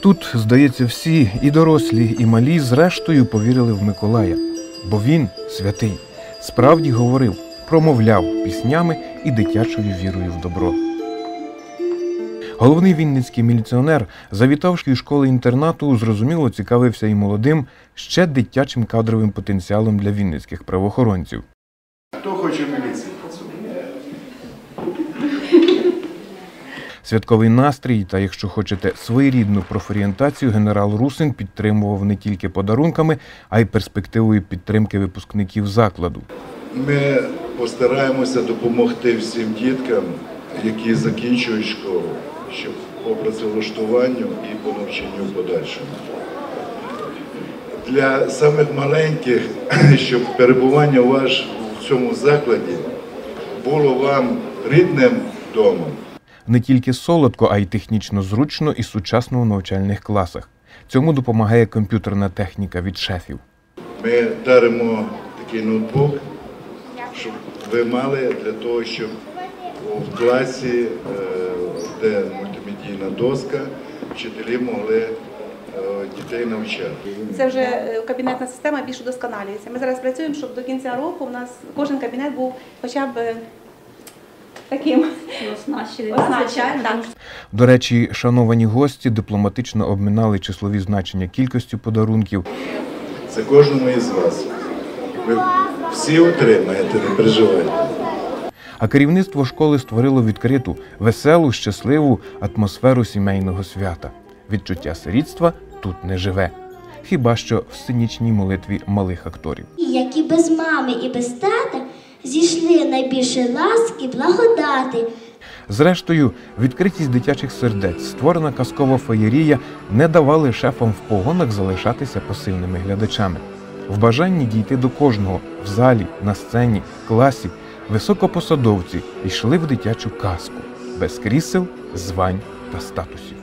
Тут, здається, всі, і дорослі, і малі, зрештою повірили в Миколая, бо він святий, справді говорив, промовляв піснями і дитячою вірою в добро. Головний вінницький міліціонер, завітавши школи інтернату, зрозуміло цікавився і молодим, ще дитячим кадровим потенціалом для вінницьких правоохоронців. Хто хоче в міліції працювати? Святковий настрій та, якщо хочете, своєрідну профорієнтацію генерал Русин підтримував не тільки подарунками, а й перспективою підтримки випускників закладу. Ми постараємося допомогти всім діткам, які закінчують школу, щоб по працевлаштуванню і по навчанню в подальшому. Для самих маленьких, щоб перебування ваш в цьому закладі було вам рідним домом. Не тільки солодко, а й технічно зручно і сучасно у навчальних класах. Цьому допомагає комп'ютерна техніка від шефів. Ми даримо такий ноутбук, щоб ви мали для того, щоб в класі, е, де мультимедійна доска, вчителі могли е, дітей навчати. Це вже е, кабінетна система більш удосконалюється. Ми зараз працюємо, щоб до кінця року у нас кожен кабінет був хоча б таким. Так. До речі, шановані гості дипломатично обминали числові значення кількістю подарунків. Це кожному із вас. Ви всі отримаєте, не переживайте. А керівництво школи створило відкриту, веселу, щасливу атмосферу сімейного свята. Відчуття сирітства тут не живе. Хіба що в сценічній молитві малих акторів. які без мами і без тата зійшли найбільше ласки, благодати. Зрештою, відкритість дитячих сердець, створена казкова феєрія, не давали шефам в погонах залишатися пасивними глядачами. В бажанні дійти до кожного в залі, на сцені, класі, високопосадовці йшли в дитячу казку без крісел, звань та статусів.